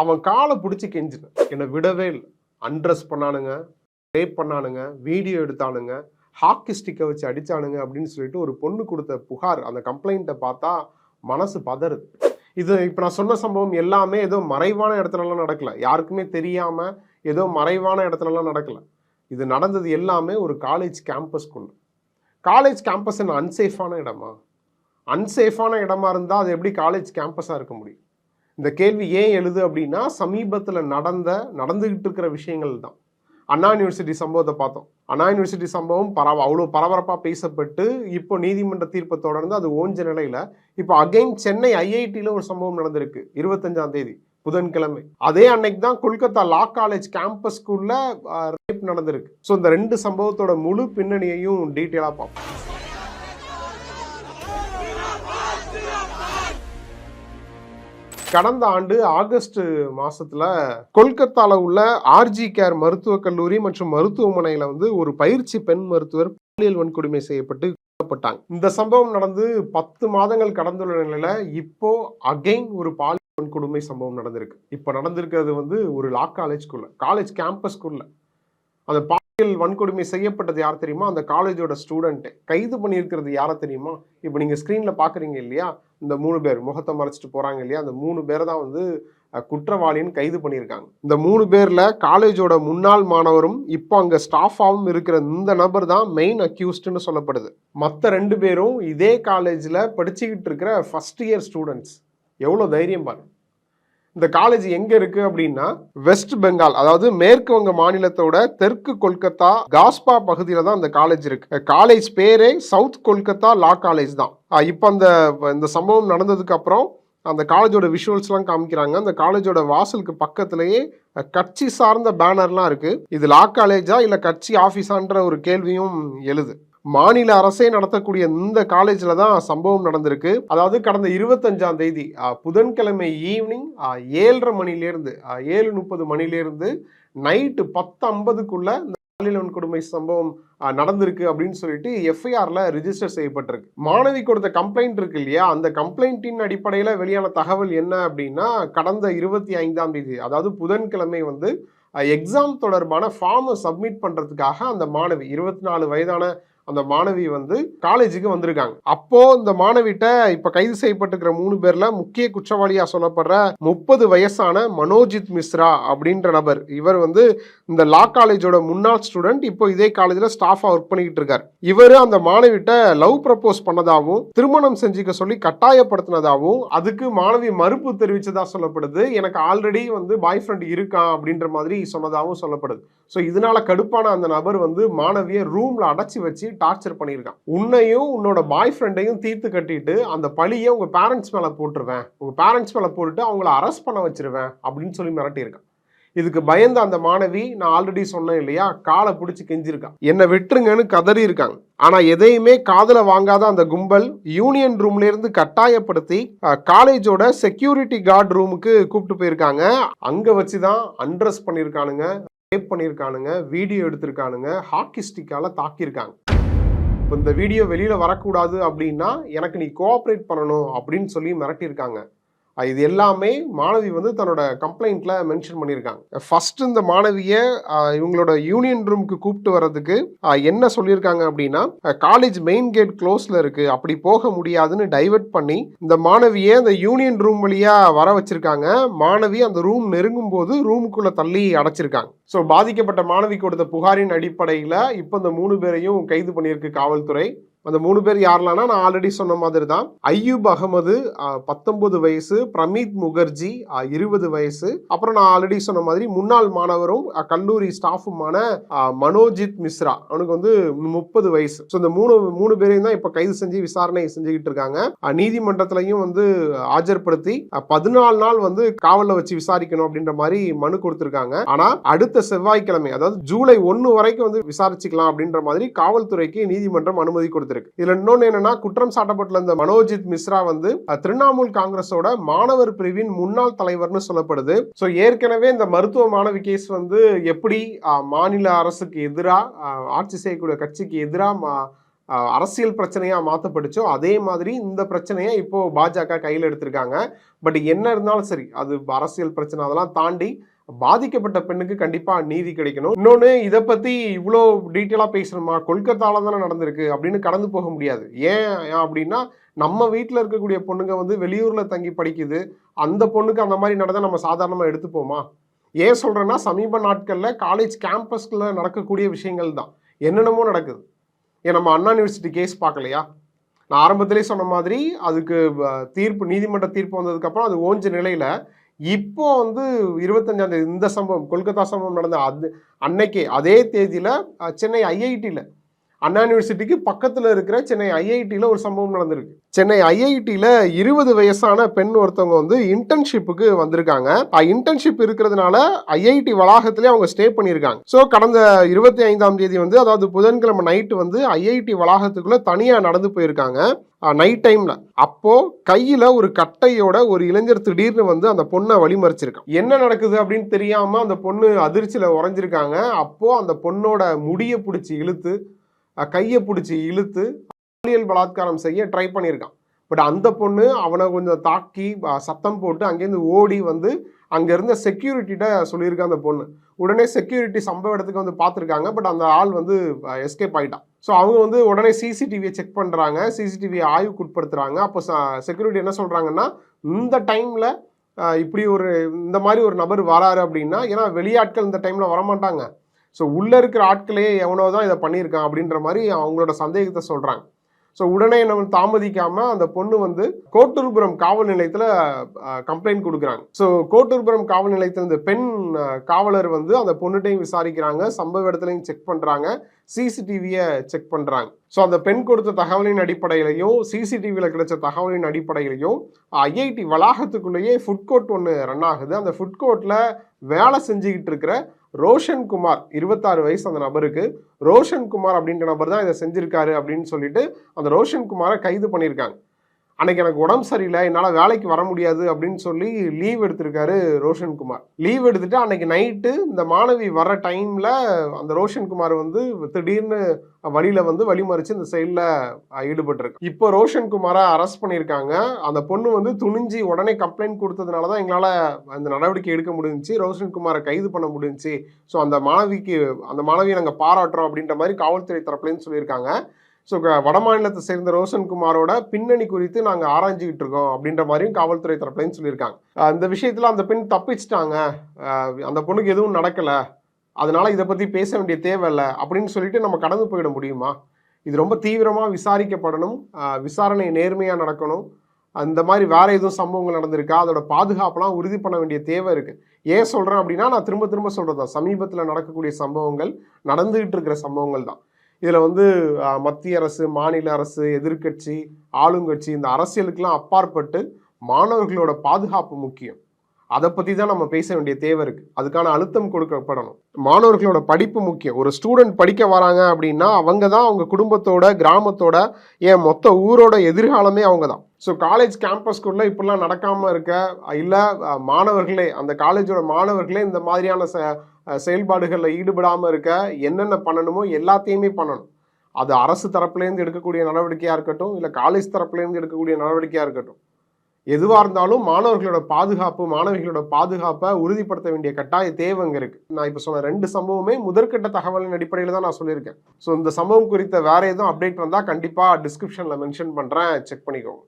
அவன் காலை பிடிச்சி கெஞ்சினேன் என்னை விடவே இல்லை. அன்ட்ரெஸ் பண்ணானுங்க ரேப் பண்ணானுங்க வீடியோ எடுத்தானுங்க ஹாக்கி ஸ்டிக்கை வச்சு அடிச்சானுங்க அப்படின்னு சொல்லிட்டு ஒரு பொண்ணு கொடுத்த புகார் அந்த கம்ப்ளைண்ட்டை பார்த்தா மனசு பதறுது. இது இப்போ நான் சொன்ன சம்பவம் எல்லாமே ஏதோ மறைவான இடத்துலலாம் நடக்கல. யாருக்குமே தெரியாமல் ஏதோ மறைவான இடத்துலலாம் நடக்கல. இது நடந்தது எல்லாமே ஒரு காலேஜ் கேம்பஸ்க்குள்ள காலேஜ் கேம்பஸ் என்ன அன்சேஃபான இடமா? அன்சேஃபான இடமா இருந்தால் அது எப்படி காலேஜ் கேம்பஸாக இருக்க முடியும்? இந்த கேள்வி ஏன் எழுது அப்படின்னா சமீபத்தில் நடந்த நடந்துகிட்டு இருக்கிற விஷயங்கள் தான். அண்ணா யூனிவர்சிட்டி சம்பவத்தை பார்த்தோம். அண்ணா யூனிவர்சிட்டி சம்பவம் பரவ அவ்வளோ பரபரப்பாக பேசப்பட்டு இப்போ நீதிமன்ற தீர்ப்பை தொடர்ந்து அது ஓஞ்ச நிலையில் இப்போ அகைன் சென்னை ஐஐடியில் ஒரு சம்பவம் நடந்திருக்கு இருபத்தஞ்சாம் தேதி புதன்கிழமை. அதே அன்னைக்கு தான் Kolkata law college campus rape நடந்திருக்கு. ஸோ இந்த ரெண்டு சம்பவத்தோட முழு பின்னணியையும் டீட்டெயிலாக பார்ப்போம். கடந்த ஆண்டு ஆகஸ்ட் மாசத்துல கொல்கத்தால உள்ள ஆர்ஜி கேர் மருத்துவக் கல்லூரி மற்றும் மருத்துவமனையில வந்து ஒரு பயிற்சி பெண் மருத்துவர் பாலியல் வன்கொடுமை செய்யப்பட்டு கொல்லப்பட்டாங்க. இந்த சம்பவம் நடந்து பத்து மாதங்கள் கடந்துள்ள நிலையில இப்போ அகைன் ஒரு பாலியல் வன்கொடுமை சம்பவம் நடந்திருக்கு. இப்போ நடந்திருக்கிறது வந்து ஒரு லா காலேஜ்குள்ள காலேஜ் கேம்பஸ்குள்ள அந்த பாலியல் வன்கொடுமை செய்யப்பட்டது யார் தெரியுமா? அந்த காலேஜோட ஸ்டூடெண்ட்டு கைது பண்ணியிருக்கிறது யாரை தெரியுமா? இப்போ நீங்க ஸ்க்ரீன்ல பாக்குறீங்க இல்லையா? இந்த மூணு பேர் முகத்தை மறைச்சிட்டு போறாங்க இல்லையா? அந்த மூணு பேரை தான் வந்து குற்றவாளின்னு கைது பண்ணியிருக்காங்க. இந்த மூணு பேர்ல காலேஜோட முன்னாள் மாணவரும் இப்போ அங்க ஸ்டாஃபாகவும் இருக்கிற இந்த நபர் தான் மெயின் அக்யூஸ்டுன்னு சொல்லப்படுது. மற்ற ரெண்டு பேரும் இதே காலேஜில் படிச்சுக்கிட்டு இருக்கிற ஃபர்ஸ்ட் இயர் ஸ்டூடெண்ட்ஸ் எவ்வளோ தைரியம் பாருங்க. இந்த காலேஜ் எங்க இருக்கு அப்படின்னா வெஸ்ட் பெங்கால் அதாவது மேற்கு வங்க மாநிலத்தோட தெற்கு கொல்கத்தா காஸ்பா பகுதியில தான் அந்த காலேஜ் இருக்கு. காலேஜ் பேரே சவுத் கொல்கத்தா லா காலேஜ் தான். இப்போ அந்த இந்த சம்பவம் நடந்ததுக்கு அப்புறம் அந்த காலேஜோட விஷுவல்ஸ்லாம் காமிக்கிறாங்க. அந்த காலேஜோட வாசலுக்கு பக்கத்திலேயே கட்சி சார்ந்த பேனர்லாம் இருக்கு. இது லா காலேஜா இல்லை கட்சி ஆஃபீஸான்ற ஒரு கேள்வியும் எழுது. மாநில அரசே நடத்தக்கூடிய இந்த காலேஜில் தான் சம்பவம் நடந்திருக்கு. அதாவது கடந்த இருபத்தஞ்சாம் தேதி புதன்கிழமை ஈவினிங் ஏழரை மணிலேருந்து ஏழு முப்பது மணிலேருந்து நைட்டு பத்து ஐம்பதுக்குள்ள பாலியலவன் கொடுமை சம்பவம் நடந்திருக்கு அப்படின்னு சொல்லிட்டு எஃப்ஐஆர்ல ரிஜிஸ்டர் செய்யப்பட்டிருக்கு. மாணவி கொடுத்த கம்ப்ளைண்ட் இருக்கு இல்லையா? அந்த கம்ப்ளைண்ட்டின் அடிப்படையில் வெளியான தகவல் என்ன அப்படின்னா கடந்த இருபத்தி ஐந்தாம் தேதி அதாவது புதன்கிழமை வந்து எக்ஸாம் தொடர்பான ஃபார்மை சப்மிட் பண்ணுறதுக்காக அந்த மாணவி இருபத்தி நாலு வயதான அந்த மாணவி வந்து காலேஜுக்கு வந்திருக்காங்க. அப்போ இந்த மாணவிட்ட இப்ப கைது செய்யப்பட்டிருக்கிற மூணு பேர்ல முக்கிய குற்றவாளியா சொல்லப்படுற முப்பது வயசான மனோஜித் மிஸ்ரா அப்படின்ற நபர். இவர் வந்து இந்த லா காலேஜோட முன்னாள் ஸ்டூடெண்ட் இப்போ இதே காலேஜ்ல ஸ்டாஃபா ஒர்க் பண்ணிக்கிட்டு இருக்காரு. இவர் அந்த மாணவிட்ட லவ் ப்ரப்போஸ் பண்ணதாகவும் திருமணம் செஞ்சுக்க சொல்லி கட்டாயப்படுத்தினதாகவும் அதுக்கு மாணவி மறுப்பு தெரிவிச்சதா சொல்லப்படுது. எனக்கு ஆல்ரெடி வந்து பாய் ஃப்ரெண்ட் இருக்கான் அப்படின்ற மாதிரி சொன்னதாகவும் சொல்லப்படுது. ஸோ இதனால கடுப்பான அந்த நபர் வந்து மாணவியை ரூம்ல அடைச்சி வச்சு டார்ச்சர் பண்ணியிருக்கான். உன்னையும் உன்னோட பாய் ஃப்ரெண்டையும் தீர்த்து கட்டிட்டு அந்த பழியை உங்க பேரண்ட்ஸ் மேல போட்டுருவேன். உங்க பேரண்ட்ஸ் மேல போட்டுட்டு அவங்கள அரெஸ்ட் பண்ண வச்சிருவேன் அப்படின்னு சொல்லி மிரட்டியிருக்கான். இதுக்கு பயந்த அந்த மாணவி நான் ஆல்ரெடி சொன்னேன் இல்லையா காலை பிடிச்சி கெஞ்சிருக்கான். என்னை விட்டுருங்கன்னு கதறி இருக்காங்க ஆனா எதையுமே காதல வாங்காத அந்த கும்பல் யூனியன் ரூம்ல இருந்து கட்டாயப்படுத்தி காலேஜோட செக்யூரிட்டி கார்டு ரூமுக்கு கூப்பிட்டு போயிருக்காங்க. அங்க வச்சுதான் அண்ட்ரஸ் பண்ணியிருக்கானுங்க. டேப் பண்ணியிருக்கானுங்க வீடியோ எடுத்திருக்கானுங்க ஹாக்கி ஸ்டிக்கால தாக்கியிருக்காங்க. இப்போ இந்த வீடியோ வெளியில் வரக்கூடாது அப்படின்னா எனக்கு நீ கோஆப்ரேட் பண்ணணும் அப்படின்னு சொல்லி மிரட்டியிருக்காங்க. இது எல்லாமே மாணவி வந்து தன்னோட கம்ப்ளைண்ட்ல மென்ஷன் பண்ணியிருக்காங்க. ஃபர்ஸ்ட் இந்த மாணவியை இவங்களோட யூனியன் ரூமுக்கு கூப்பிட்டு வர்றதுக்கு என்ன சொல்லியிருக்காங்க அப்படின்னா காலேஜ் மெயின் கேட் க்ளோஸ்ல இருக்கு அப்படி போக முடியாதுன்னு டைவர்ட் பண்ணி இந்த மாணவியை அந்த யூனியன் ரூம் வழியா வர வச்சிருக்காங்க. மாணவி அந்த ரூம் நெருங்கும் போது ரூமுக்குள்ள தள்ளி அடைச்சிருக்காங்க. ஸோ பாதிக்கப்பட்ட மாணவி கொடுத்த புகாரின் அடிப்படையில் இப்போ இந்த மூணு பேரையும் கைது பண்ணியிருக்கு காவல்துறை. அந்த மூணு பேர் யாரெல்லாம்னா நான் ஆல்ரெடி சொன்ன மாதிரி தான் ஐயூப் அகமது பத்தொன்பது வயசு பிரமீத் முகர்ஜி இருபது வயசு. அப்புறம் நான் ஆல்ரெடி சொன்ன மாதிரி முன்னாள் மாணவரும் கல்லூரி ஸ்டாஃபுமான மனோஜித் மிஸ்ரா. அவனுக்கு வந்து முப்பது வயசு. ஸோ இந்த மூணு மூணு பேரையும் தான் இப்போ கைது செஞ்சு விசாரணை செஞ்சுக்கிட்டு இருக்காங்க. நீதிமன்றத்திலையும் வந்து ஆஜர்படுத்தி பதினாலு நாள் வந்து காவலில் வச்சு விசாரிக்கணும் அப்படின்ற மாதிரி மனு கொடுத்துருக்காங்க. ஆனா அடுத்த செவ்வாய்க்கிழமை அதாவது ஜூலை ஒன்று வரைக்கும் வந்து விசாரிச்சுக்கலாம் அப்படின்ற மாதிரி காவல்துறைக்கு நீதிமன்றம் அனுமதி கொடுத்திருக்கு. இதுல இன்னொன்னு என்னன்னா குற்றம் சாட்டப்பட்டுள்ள இந்த மனோஜித் மிஸ்ரா வந்து திரிணாமுல் காங்கிரஸோட மாணவர் பிரிவின் முன்னாள் தலைவர்னு சொல்லப்படுது. ஸோ ஏற்கனவே இந்த மருத்துவ மாணவி கேஸ் வந்து எப்படி மாநில அரசுக்கு எதிராக ஆட்சி செய்யக்கூடிய கட்சிக்கு எதிராக அரசியல் பிரச்சனையா மாத்தப்பட்டுச்சோ அதே மாதிரி இந்த பிரச்சனையை இப்போ பாஜக கையில் எடுத்திருக்காங்க. பட் என்ன இருந்தாலும் சரி அது அரசியல் பிரச்சனை அதெல்லாம் தாண்டி பாதிக்கப்பட்ட பெண்ணுக்கு கண்டிப்பா நீதி கிடைக்கணும். இன்னொன்னு இதை பத்தி இவ்வளோ டீட்டெயிலாக பேசணுமா கொல்கத்தால தானே நடந்திருக்கு. அப்படின்னு கடந்து போக முடியாது. ஏன் ஏன் அப்படின்னா நம்ம வீட்டில் இருக்கக்கூடிய பொண்ணுங்க வந்து வெளியூர்ல தங்கி படிக்குது. அந்த பொண்ணுக்கு அந்த மாதிரி நடந்தால் நம்ம சாதாரணமாக எடுத்துப்போமா? ஏன் சொல்றேன்னா சமீப நாட்களில் காலேஜ் கேம்பஸ்ல நடக்கக்கூடிய விஷயங்கள் தான். என்னென்னமோ நடக்குது. ஏன் நம்ம அண்ணா யூனிவர்சிட்டி கேஸ் பார்க்கலையா? நான் ஆரம்பத்திலே சொன்ன மாதிரி அதுக்கு தீர்ப்பு நீதிமன்ற தீர்ப்பு வந்ததுக்கப்புறம் அது ஓஞ்ச நிலையில இப்போ வந்து இருபத்தஞ்சாம் தேதி இந்த சம்பவம் கொல்கத்தா சம்பவம் நடந்த அது அன்னைக்கே அதே தேதியில் சென்னை ஐஐடியில் அண்ணா யூனிவர்சிட்டிக்கு பக்கத்தில் இருக்கிற சென்னை ஐஐடியில் ஒரு சம்பவம் நடந்திருக்கு. சென்னை ஐஐடியில் இருபது வயசான பெண் ஒருத்தவங்க வந்து இன்டர்ன்ஷிப்புக்கு வந்திருக்காங்க. இன்டர்ன்ஷிப் இருக்கிறதுனால ஐஐடி வளாகத்திலே அவங்க ஸ்டே பண்ணியிருக்காங்க. ஸோ கடந்த இருபத்தி ஐந்தாம் தேதி வந்து அதாவது புதன்கிழமை நைட்டு வந்து ஐஐடி வளாகத்துக்குள்ளே தனியாக நடந்து போயிருக்காங்க. நைட் டைம்ல அப்போ கையில ஒரு கட்டையோட ஒரு இளைஞர் திடீர்னு வந்து அந்த பொண்ணை வழிமறிச்சிருக்கான். என்ன நடக்குது அப்படின்னு தெரியாம அந்த பொண்ணு அதிர்ச்சியில உறைஞ்சிருக்காங்க. அப்போ அந்த பொண்ணோட முடிய பிடிச்சி இழுத்து கையை பிடிச்சி இழுத்து பாலியல் பலாத்காரம் செய்ய ட்ரை பண்ணியிருக்கான் பட் அந்த பொண்ணு அவனை கொஞ்சம் தாக்கி சத்தம் போட்டு அங்கேருந்து ஓடி வந்து அங்கே இருந்த செக்யூரிட்டிட்ட சொல்லியிருக்கான் அந்த பொண்ணு. உடனே செக்யூரிட்டி சம்பவ இடத்துக்கு வந்து பார்த்துருக்காங்க. பட் அந்த ஆள் வந்து எஸ்கேப் ஆகிட்டான் ஸோ அவங்க வந்து உடனே சிசிடிவியை செக் பண்ணுறாங்க சிசிடிவியை ஆய்வுக்கு உட்படுத்துகிறாங்க அப்போ செக்யூரிட்டி என்ன சொல்கிறாங்கன்னா இந்த டைமில் இப்படி ஒரு இந்த மாதிரி ஒரு நபர் வராரு அப்படின்னா ஏன்னா வெளியாட்கள் இந்த டைமில் வரமாட்டாங்க. ஸோ உள்ளே இருக்கிற ஆட்களே எவனோ தான் இதை பண்ணியிருக்கான் அப்படின்ற மாதிரி அவங்களோட சந்தேகத்தை சொல்கிறாங்க ஸோ உடனே நம்ம தாமதிக்காமல் அந்த பொண்ணு வந்து கோட்டூர்புரம் காவல் நிலையத்தில் கம்ப்ளைண்ட் கொடுக்குறாங்க. ஸோ கோட்டூர்புரம் காவல் நிலையத்தில் இந்த பெண் காவலர் வந்து அந்த பொண்ணுட்டையும் விசாரிக்கிறாங்க. சம்பவ இடத்துலையும் செக் பண்ணுறாங்க சிசிடிவியை செக் பண்ணுறாங்க ஸோ அந்த பெண் கொடுத்த தகவலின் அடிப்படையிலையும் சிசிடிவியில் கிடைச்ச தகவலின் அடிப்படையிலையும் ஐஐடி வளாகத்துக்குள்ளேயே ஃபுட் கோர்ட் ஒன்று ரன் ஆகுது. அந்த ஃபுட் கோர்ட்டில் வேலை செஞ்சுக்கிட்டு இருக்கிற ரோஷன் குமார் இருபத்தாறு வயசு அந்த நபருக்கு. ரோஷன் குமார் அப்படின்ற நபர் தான் இதை செஞ்சிருக்காரு அப்படின்னு சொல்லிட்டு அந்த ரோஷன் குமாரை கைது பண்ணியிருக்காங்க. அன்னைக்கு எனக்கு உடம்பு சரியில்லை என்னால் வேலைக்கு வர முடியாது அப்படின்னு சொல்லி லீவ் எடுத்திருக்காரு ரோஷன்குமார். லீவ் எடுத்துட்டு அன்னைக்கு நைட்டு இந்த மாணவி வர டைமில் அந்த ரோஷன்குமார் வந்து திடீர்னு வழியில் வந்து வழிமறிச்சு இந்த செயலில் ஈடுபட்டிருக்கு. இப்போ ரோஷன்குமாரை அரெஸ்ட் பண்ணியிருக்காங்க. அந்த பொண்ணு வந்து துணிஞ்சு உடனே கம்ப்ளைண்ட் கொடுத்ததுனால தான் எங்களால் அந்த நடவடிக்கை எடுக்க முடிஞ்சிச்சு ரோஷன்குமாரை கைது பண்ண முடிஞ்சிச்சு. ஸோ அந்த மாணவிக்கு அந்த மாணவியை நாங்கள் பாராட்டுறோம் அப்படின்ற மாதிரி காவல்துறை தரப்புலேன்னு சொல்லியிருக்காங்க. ஸோ வட மாநிலத்தை சேர்ந்த ரோஷன் குமாரோட பின்னணி குறித்து நாங்கள் ஆராய்ஞ்சிக்கிட்டு இருக்கோம் அப்படின்ற மாதிரியும் காவல்துறை தரப்புலையும் சொல்லியிருக்காங்க. அந்த விஷயத்தில் அந்த பெண் தப்பிச்சிட்டாங்க. அந்த பொண்ணுக்கு எதுவும் நடக்கலை. அதனால இதை பற்றி பேச வேண்டிய தேவையில்லை அப்படின்னு சொல்லிட்டு நம்ம கடந்து போயிட முடியுமா? இது ரொம்ப தீவிரமாக விசாரிக்கப்படணும். விசாரணை நேர்மையாக நடக்கணும். அந்த மாதிரி வேற எதுவும் சம்பவங்கள் நடந்திருக்கா? அதோட பாதுகாப்பெல்லாம் உறுதி பண்ண வேண்டிய தேவை இருக்கு. ஏன் சொல்றேன் அப்படின்னா நான் திரும்ப திரும்ப சொல்றது தான் சமீபத்தில் நடக்கக்கூடிய சம்பவங்கள் நடந்துகிட்டு இருக்கிற சம்பவங்கள் தான். இதில் வந்து மத்திய அரசு மாநில அரசு எதிர்க்கட்சி ஆளுங்கட்சி இந்த அரசியலுக்கெல்லாம் அப்பாற்பட்டு மாணவர்களோட பாதுகாப்பு முக்கியம். அதை பற்றி தான் நம்ம பேச வேண்டிய தேவை இருக்குது அதுக்கான அழுத்தம் கொடுக்கப்படணும். மாணவர்களோட படிப்பு முக்கியம். ஒரு ஸ்டூடெண்ட் படிக்க வராங்க அப்படின்னா அவங்க தான் அவங்க குடும்பத்தோட கிராமத்தோட ஏன் மொத்த ஊரோட எதிர்காலமே அவங்க தான். ஸோ காலேஜ் கேம்பஸ்க்குள்ள இப்படிலாம் நடக்காமல் இருக்க இல்லை மாணவர்களே அந்த காலேஜோட மாணவர்களே இந்த மாதிரியான ச செயல்பாடுகளில் ஈடுபடாமல் இருக்க என்னென்ன பண்ணணுமோ எல்லாத்தையுமே பண்ணணும். அது அரசு தரப்புலேருந்து எடுக்கக்கூடிய நடவடிக்கையாக இருக்கட்டும் இல்லை காலேஜ் தரப்புலேருந்து எடுக்கக்கூடிய நடவடிக்கையாக இருக்கட்டும். எதுவாக இருந்தாலும் மாணவர்களோட பாதுகாப்பு மாணவிகளோட பாதுகாப்பை உறுதிப்படுத்த வேண்டிய கட்டாய தேவை அங்கே நான் இப்போ சொன்ன ரெண்டு சம்பவமே முதற்கட்ட தகவலின் அடிப்படையில் தான் நான் சொல்லியிருக்கேன். ஸோ இந்த சம்பவம் குறித்த வேற எதுவும் அப்டேட் வந்தால் கண்டிப்பாக டிஸ்கிரிப்ஷனில் மென்ஷன் பண்ணுறேன் செக் பண்ணிக்கோங்க.